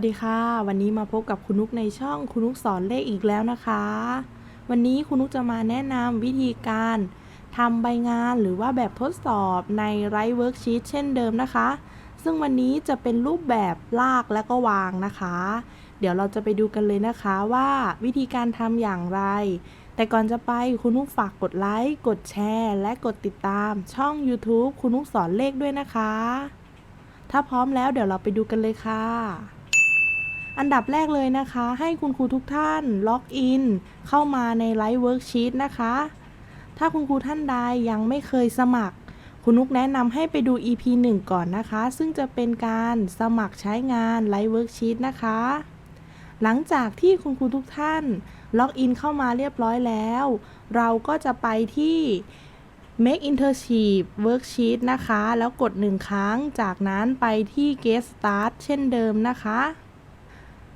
สวัสดีค่ะ วันนี้มาพบกับคุณนุกในช่องคุณนุกสอนเลขอีกแล้วนะคะ วันนี้คุณนุกจะมาแนะนำวิธีการทำใบงานหรือว่าแบบทดสอบในไรเวิร์กชีตเช่นเดิมนะคะ ซึ่งวันนี้จะเป็นรูปแบบลากและก็วางนะคะ เดี๋ยวเราจะไปดูกันเลยนะคะว่าวิธีการทำอย่างไร แต่ก่อนจะไปคุณนุกฝากกดไลค์กดแชร์ และกดติดตามช่อง YouTube คุณนุกสอนเลขด้วยนะคะ ถ้าพร้อมแล้วเดี๋ยวเราไปดูกันเลยค่ะ อันดับแรกเลยนะคะ ให้คุณครูทุกท่านล็อกอินเข้ามาในไลฟ์เวิร์กชีตนะคะ ถ้าคุณครูท่านใดยังไม่เคยสมัคร คุณนุกแนะนำให้ไปดู EP 1 ก่อนนะคะ ซึ่งจะเป็นการสมัครใช้งานไลฟ์เวิร์กชีตนะคะ หลังจากที่คุณครูทุกท่านล็อกอินเข้ามาเรียบร้อยแล้ว เราก็จะไปที่ Make Internship Worksheet นะคะ แล้วกด 1 ครั้ง จากนั้นไปที่ Get Start เช่นเดิมนะคะ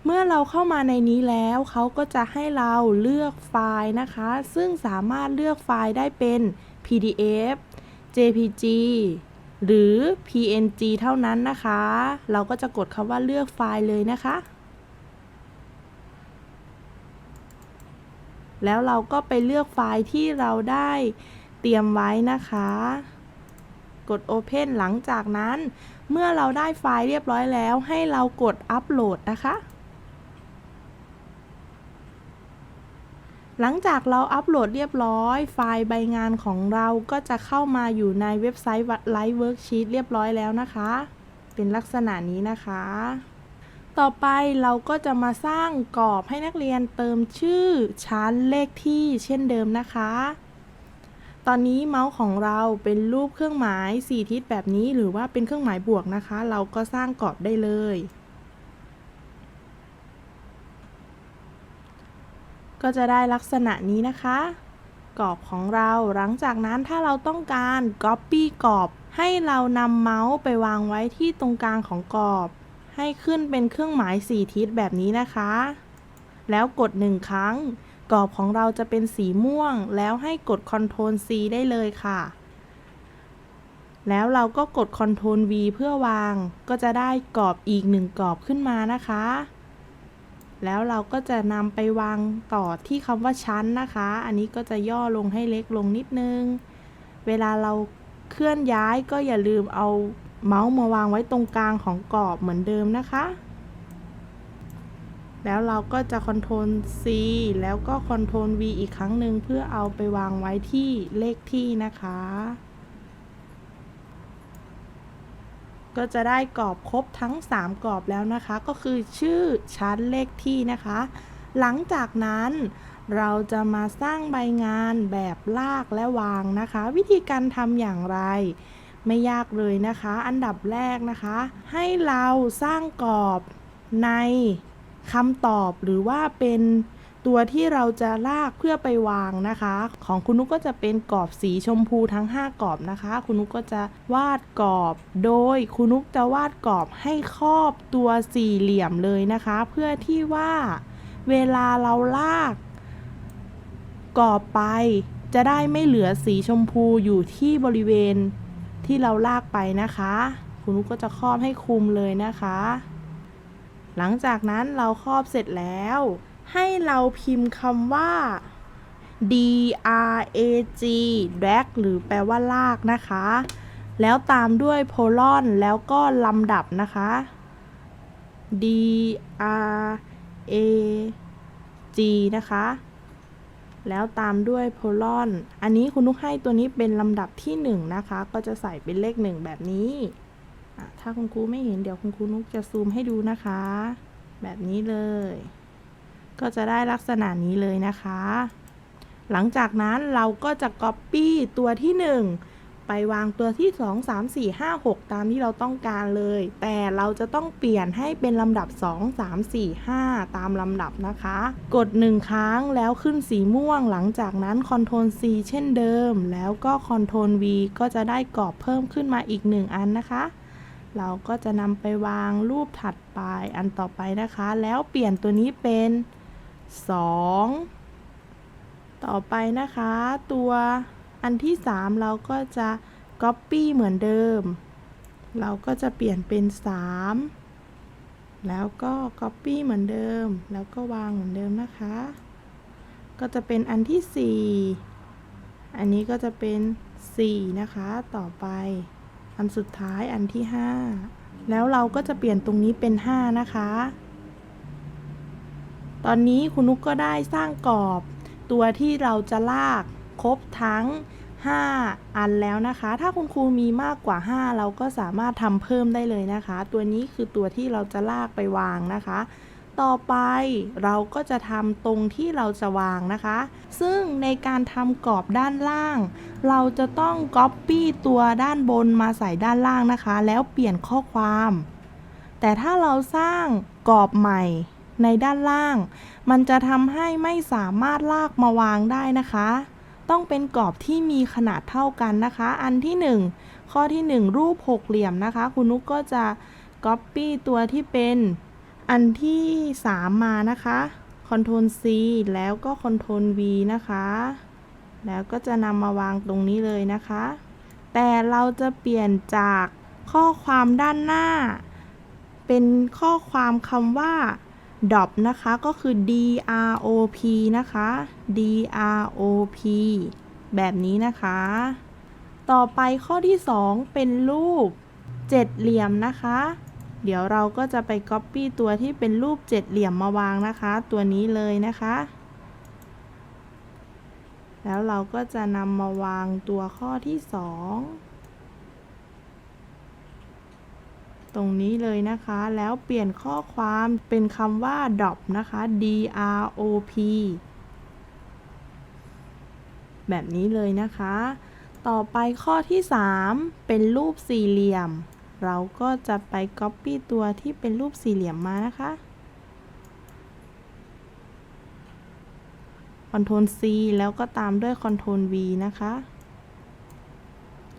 เมื่อเราเข้ามาในนี้แล้วเขาก็จะให้เราเลือกไฟล์นะคะ ซึ่งสามารถเลือกไฟล์ได้เป็น PDF JPG หรือ PNG เท่านั้นนะคะ เราก็จะกดคำว่าเลือกไฟล์เลยนะคะ แล้วเราก็ไปเลือกไฟล์ที่เราได้เตรียมไว้นะคะ กด Open หลังจากนั้น เมื่อเราได้ไฟล์เรียบร้อยแล้ว ให้เรากดอัปโหลดนะคะ หลังจากเราอัปโหลดเรียบร้อย ไฟล์ใบงานของเราก็จะเข้ามาอยู่ในเว็บไซต์ Live Worksheet เรียบร้อยแล้วนะคะ เป็นลักษณะนี้นะคะ ต่อไปเราก็จะมาสร้างกรอบให้นักเรียนเติมชื่อชั้นเลขที่เช่นเดิมนะคะ ตอนนี้เมาส์ของเราเป็นรูปเครื่องหมาย 4 ทิศแบบนี้หรือว่าเป็นเครื่องหมายบวกนะคะ เราก็สร้างกรอบได้เลย ก็จะได้ลักษณะนี้นะคะ กรอบของเราหลังจากนั้นถ้าเราต้องการ Copy กรอบ ให้เรานำเมาส์ไปวางไว้ที่ตรงกลางของกรอบ ให้ขึ้นเป็นเครื่องหมาย4ทิศแบบนี้นะคะ แล้วกด1ครั้ง กรอบของเราจะเป็นสีม่วง แล้วให้กด Ctrl C ได้เลยค่ะแล้วเราก็กด Ctrl V เพื่อวาง ก็จะได้กรอบอีกหนึ่งกรอบขึ้นมานะคะ แล้วเราก็จะนำไปวางต่อที่คำว่าชั้นนะคะ อันนี้ก็จะย่อลงให้เล็กลงนิดนึง เวลาเราเคลื่อนย้ายก็อย่าลืมเอาเมาส์มาวางไว้ตรงกลางของกรอบเหมือนเดิมนะคะ แล้วเราก็จะ Ctrl C แล้วก็ Ctrl V อีกครั้งหนึ่งเพื่อเอาไปวางไว้ที่เลขที่นะคะ ก็จะได้กรอบครบทั้ง 3 กรอบแล้วนะคะ ก็คือชื่อชั้นเลขที่นะคะ หลังจากนั้นเราจะมาสร้างใบงานแบบลากและวางนะคะ วิธีการทำอย่างไร ไม่ยากเลยนะคะ อันดับแรกนะคะ ให้เราสร้างกรอบในคำตอบหรือว่าเป็น ตัวที่เราจะลากเพื่อไปวางนะคะ ของคุณนุกก็จะเป็นกรอบสีชมพูทั้ง 5 กรอบนะคะ คุณนุกก็จะวาดกรอบ โดยคุณนุกจะวาดกรอบให้ครอบตัวสี่เหลี่ยมเลยนะคะ เพื่อที่ว่าเวลาเราลากกรอบไป จะได้ไม่เหลือสีชมพูอยู่ที่บริเวณที่เราลากไปนะคะ คุณนุกก็จะครอบให้คุมเลยนะคะ หลังจากนั้นเราครอบเสร็จแล้ว ให้เราพิมพ์คำว่า D R A G drag หรือแปลว่าลากนะคะ แล้วตามด้วยโพลอนแล้วก็ลำดับนะคะ D R A G นะคะ แล้วตามด้วยโพลอนอันนี้คุณนุกให้ตัวนี้เป็นลำดับที่ 1 นะคะ ก็จะใส่เป็นเลข 1 แบบนี้ ถ้าคุณครูไม่เห็นเดี๋ยวคุณครูนุกจะซูมให้ดูนะคะ แบบนี้เลย ก็จะได้ลักษณะนี้เลยนะคะ หลังจากนั้นเราก็จะ Copy ตัวที่ 1 ไปวางตัวที่ 2 3 4 5 6 ตามที่เราต้องการเลย แต่เราจะต้องเปลี่ยนให้เป็นลำดับ 2 3 4 5 ตามลำดับนะคะ กด 1 ครั้งแล้วขึ้นสีม่วง หลังจากนั้น Ctrl C เช่นเดิม แล้วก็ Ctrl V ก็จะได้กรอบเพิ่มขึ้นมาอีก 1 อันนะคะเราก็จะนำไปวางรูปถัดไปอันต่อไปนะคะ แล้วเปลี่ยนตัวนี้เป็น 2 ต่อไปนะคะ ตัวอันที่ 3 เราก็จะ Copy เหมือนเดิม เราก็จะเปลี่ยนเป็น 3 แล้วก็ Copy เหมือนเดิม แล้วก็วางเหมือนเดิมนะคะ ก็จะเป็นอันที่ 4 อันนี้ก็จะเป็น 4 นะคะ ต่อไปอันสุดท้ายอันที่ 5 แล้วเราก็จะเปลี่ยนตรงนี้เป็น 5 นะคะ ตอนนี้คุณนุกก็ได้สร้างกรอบ ตัวที่เราจะลากครบทั้ง 5 อันแล้วนะคะ ถ้าคุณครูมีมากกว่า 5 เราก็สามารถทำเพิ่มได้เลยนะคะ ตัวนี้คือตัวที่เราจะลากไปวางนะคะ ต่อไปเราก็จะทำตรงที่เราจะวางนะคะ ซึ่งในการทำกรอบด้านล่าง เราจะต้อง Copy ตัวด้านบนมาใส่ด้านล่างนะคะ แล้วเปลี่ยนข้อความ แต่ถ้าเราสร้างกรอบใหม่ ในด้านล่าง มันจะทำให้ไม่สามารถลากมาวางได้นะคะ ต้องเป็นกรอบที่มีขนาดเท่ากันนะคะ อันที่ 1 ข้อที่ 1 รูปหกเหลี่ยมนะคะ คุณนุกก็จะ Copy ตัวที่เป็นอันที่ 3 มานะคะ Ctrl C แล้วก็ Ctrl V นะคะ แล้วก็จะนำมาวางตรงนี้เลยนะคะ แต่เราจะเปลี่ยนจากข้อความด้านหน้า เป็นข้อความคำว่า drop นะคะก็คือ drop นะคะ drop แบบนี้นะคะ ต่อไปข้อที่ 2 เป็นรูปเจ็ดเหลี่ยมนะคะ เดี๋ยวเราก็จะไป Copy ตัวที่เป็นรูปเจ็ดเหลี่ยมมาวางนะคะ ตัวนี้เลยนะคะ แล้วเราก็จะนำมาวางตัวข้อที่ 2 ตรงนี้เลยนะคะ แล้วเปลี่ยนข้อความเป็นคำว่า drop นะคะ drop แบบนี้เลยนะคะ ต่อไปข้อที่ 3 เป็นรูปสี่เหลี่ยม เราก็จะไป Copy ตัวที่เป็นรูปสี่เหลี่ยมมานะคะ Ctrl C แล้วก็ตามด้วย Ctrl V นะคะ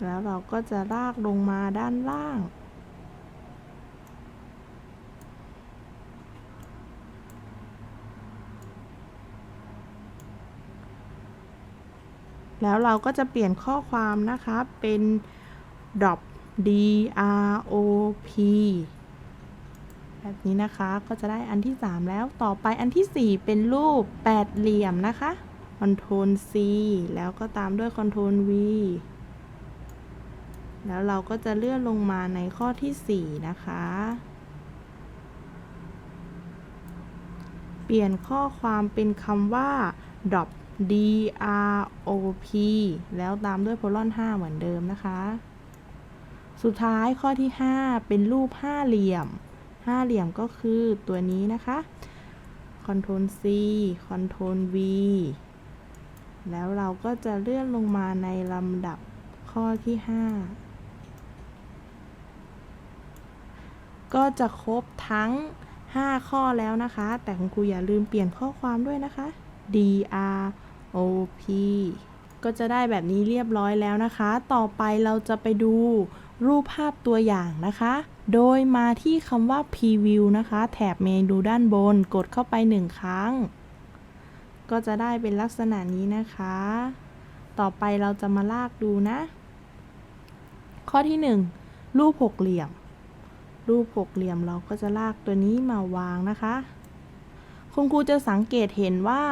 แล้วเราก็จะลากลงมาด้านล่าง แล้วเราก็จะเปลี่ยนข้อความนะคะ เป็น drop d r o p แบบนี้นะคะก็จะได้อันที่ 3 แล้วต่อไปอันที่ 4 เป็นรูปแปดเหลี่ยมนะคะ Ctrl C แล้วก็ตามด้วย Ctrl V แล้วเราก็จะเลื่อนลงมาในข้อที่ 4 นะคะ เปลี่ยนข้อความเป็นคำว่า drop D R O P แล้วตามด้วยโพลอน 5 เหมือนเดิมนะคะ สุดท้ายข้อที่ 5 เป็นรูปห้าเหลี่ยม ห้าเหลี่ยมก็คือตัวนี้นะคะ Ctrl C Ctrl V แล้วเราก็จะเลื่อนลงมาในลำดับข้อที่ 5 ก็จะครบทั้ง 5 ข้อแล้วนะคะ แต่คุณครูอย่าลืมเปลี่ยนข้อความด้วยนะคะ DR R O P ก็จะได้แบบนี้เรียบร้อยแล้วนะคะ ต่อไปเราจะไปดูรูปภาพตัวอย่างนะคะ โดยมาที่คำว่า Preview นะคะ แถบเมนูด้านบน กดเข้าไป 1 ครั้ง ก็จะได้เป็นลักษณะนี้นะคะ ต่อไปเราจะมาลากดูนะ ข้อที่ 1 รูปหกเหลี่ยม รูปหกเหลี่ยมเราก็จะลากตัวนี้มาวางนะคะ คุณครูจะสังเกตเห็นว่า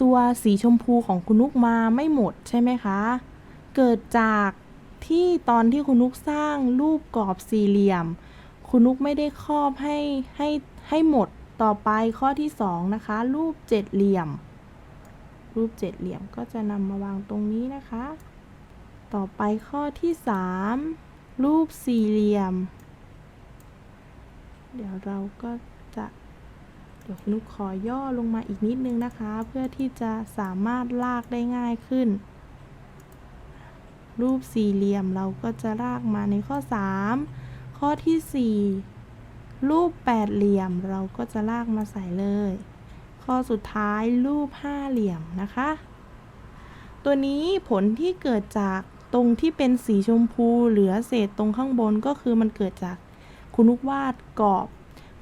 ตัวสีชมพูของคุณนุกมาไม่หมดใช่ไหมคะ เกิดจากที่ตอนที่คุณนุกสร้างรูปกรอบสี่เหลี่ยม คุณนุกไม่ได้ครอบให้ให้ให้หมดต่อไปข้อที่สองนะคะ รูปเจ็ดเหลี่ยม รูปเจ็ดเหลี่ยมก็จะนำมาวางตรงนี้นะคะ ต่อไปข้อที่สามรูปสี่เหลี่ยม เดี๋ยวเราก็จะ เดี๋ยวคุณนุกขอย่อลงมาอีกนิดนึงนะคะ เพื่อที่จะสามารถลากได้ง่ายขึ้น รูปสี่เหลี่ยมเราก็จะลากมาในข้อ 3 ข้อที่ 4 รูปแปดเหลี่ยมเราก็จะลากมาใส่เลย ข้อสุดท้ายรูปห้าเหลี่ยมนะคะ ตัวนี้ผลที่เกิดจากตรงที่เป็นสีชมพูเหลือเศษตรงข้างบนก็คือมันเกิดจากคุณนุกวาดกรอบ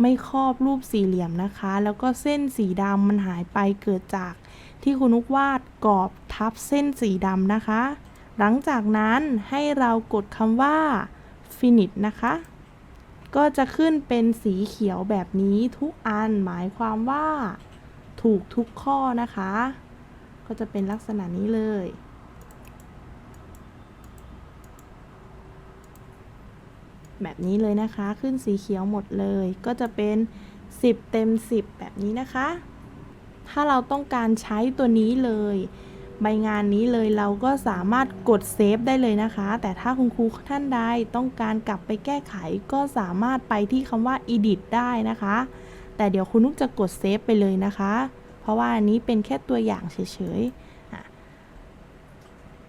ไม่ครอบรูปสี่เหลี่ยมนะคะ แล้วก็เส้นสีดำมันหายไปเกิดจากที่คุณนุกวาดกรอบทับเส้นสีดำนะคะ หลังจากนั้นให้เรากดคำว่า finish นะคะ ก็จะขึ้นเป็นสีเขียวแบบนี้ทุกอันหมายความว่า ถูกทุกข้อนะคะ ก็จะเป็นลักษณะนี้เลย แบบนี้เลยนะคะ ขึ้นสีเขียวหมดเลย ก็จะเป็น 10 เต็ม 10 แบบนี้นะคะ ถ้าเราต้องการใช้ตัวนี้เลย ใบงานนี้เลยเราก็สามารถกดเซฟได้เลยนะคะ แต่ถ้าคุณครูท่านใดต้องการกลับไปแก้ไข ก็สามารถไปที่คำว่า edit ได้นะคะ แต่เดี๋ยวคุณนุกจะกดเซฟไปเลยนะคะ เพราะว่าอันนี้เป็นแค่ตัวอย่างเฉยๆ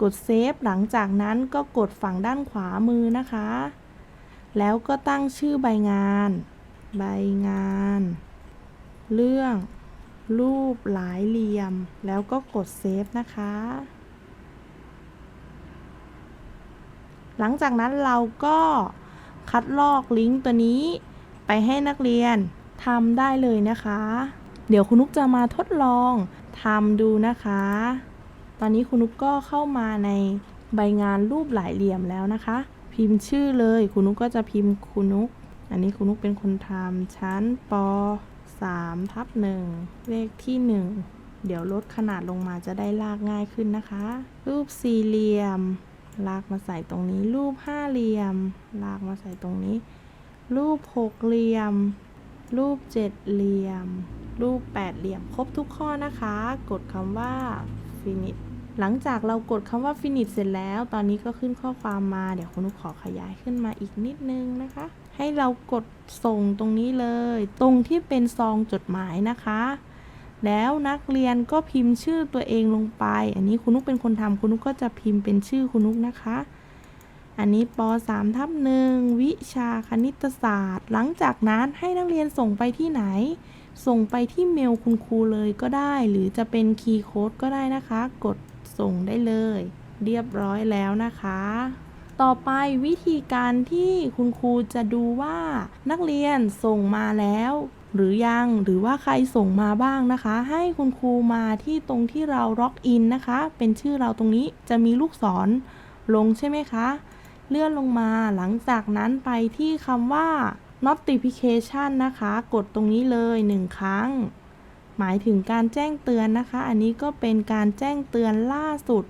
กดเซฟหลังจากนั้นก็กดฝั่งด้านขวามือนะคะ แล้วก็ตั้งชื่อใบงาน ใบงาน เรื่อง รูปหลายเหลี่ยม แล้วก็กดเซฟนะคะ หลังจากนั้นเราก็คัดลอกลิงก์ตัวนี้ ไปให้นักเรียนทำได้เลยนะคะ เดี๋ยวคุณนุกจะมาทดลองทำดูนะคะ ตอนนี้คุณนุกก็เข้ามาในใบงานรูปหลายเหลี่ยมแล้วนะคะ พิมพ์ชื่อเลยคุณนุกก็จะพิมพ์คุณนุก อันนี้คุณนุกเป็นคนทำชั้นป3ทับ1เลขที่ 1 เดี๋ยวลดขนาดลงมาจะได้ลากง่ายขึ้นนะคะ รูปสี่เหลี่ยม ลากมาใส่ตรงนี้ รูปห้าเหลี่ยม ลากมาใส่ตรงนี้ รูปหกเหลี่ยม รูปเจ็ดเหลี่ยม รูปแปดเหลี่ยม ครบทุกข้อนะคะ กดคำว่า finish หลังจากเรากดคำว่า finish เสร็จแล้ว ตอนนี้ก็ขึ้นข้อความมา เดี๋ยวคุณนุกขอขยายขึ้นมาอีกนิดนึงนะคะ ให้เรากดส่งตรงนี้เลย ตรงที่เป็นซองจดหมายนะคะ แล้วนักเรียนก็พิมพ์ชื่อตัวเองลงไป อันนี้คุณนุกเป็นคนทำคุณนุกก็จะพิมพ์เป็นชื่อคุณนุกนะคะ อันนี้ป .3 ทับหนึ่งวิชาคณิตศาสตร์ หลังจากนั้นให้นักเรียนส่งไปที่ไหนส่งไปที่เมลคุณครูเลยก็ได้ หรือจะเป็นคีย์โค้ดก็ได้นะคะ กด ส่งได้เลย เรียบร้อยแล้วนะคะ ต่อไปวิธีการที่คุณครูจะดูว่านักเรียนส่งมาแล้วหรือยังหรือว่าใครส่งมาบ้างนะคะ ให้คุณครูมาที่ตรงที่เราล็อกอินนะคะ เป็นชื่อเราตรงนี้จะมีลูกศรลงใช่ไหมคะ เลื่อนลงมาหลังจากนั้นไปที่คำว่า notification นะคะ กดตรงนี้เลย 1 ครั้ง หมายถึงการแจ้งเตือนนะคะ อันนี้ก็เป็นการแจ้งเตือนล่าสุด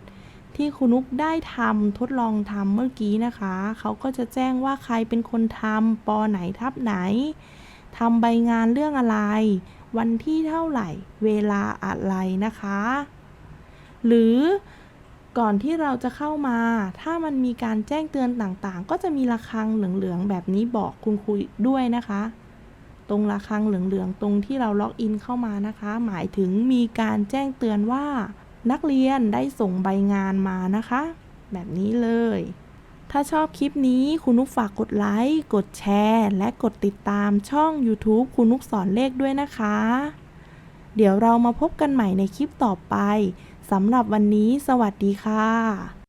ที่คุณนุกได้ทำทดลองทำเมื่อกี้นะคะ เขาก็จะแจ้งว่าใครเป็นคนทำปอไหนทับไหนทำใบงานเรื่องอะไร วันที่เท่าไหร่ เวลาอะไรนะคะ หรือก่อนที่เราจะเข้ามา ถ้ามันมีการแจ้งเตือนต่างๆ ก็จะมีระฆังเหลืองๆแบบนี้บอกคุณครูด้วยนะคะ ตรงระฆังเหลืองๆ ตรงที่เราล็อกอินเข้ามานะคะ หมายถึงมีการแจ้งเตือนว่า นักเรียนได้ส่งใบงานมานะคะ แบบนี้เลย ถ้าชอบคลิปนี้คุณนุกฝากกดไลค์ กดแชร์ และกดติดตามช่อง YouTube คุณนุกสอนเลขด้วยนะคะ เดี๋ยวเรามาพบกันใหม่ในคลิปต่อไปสำหรับวันนี้ สวัสดีค่ะ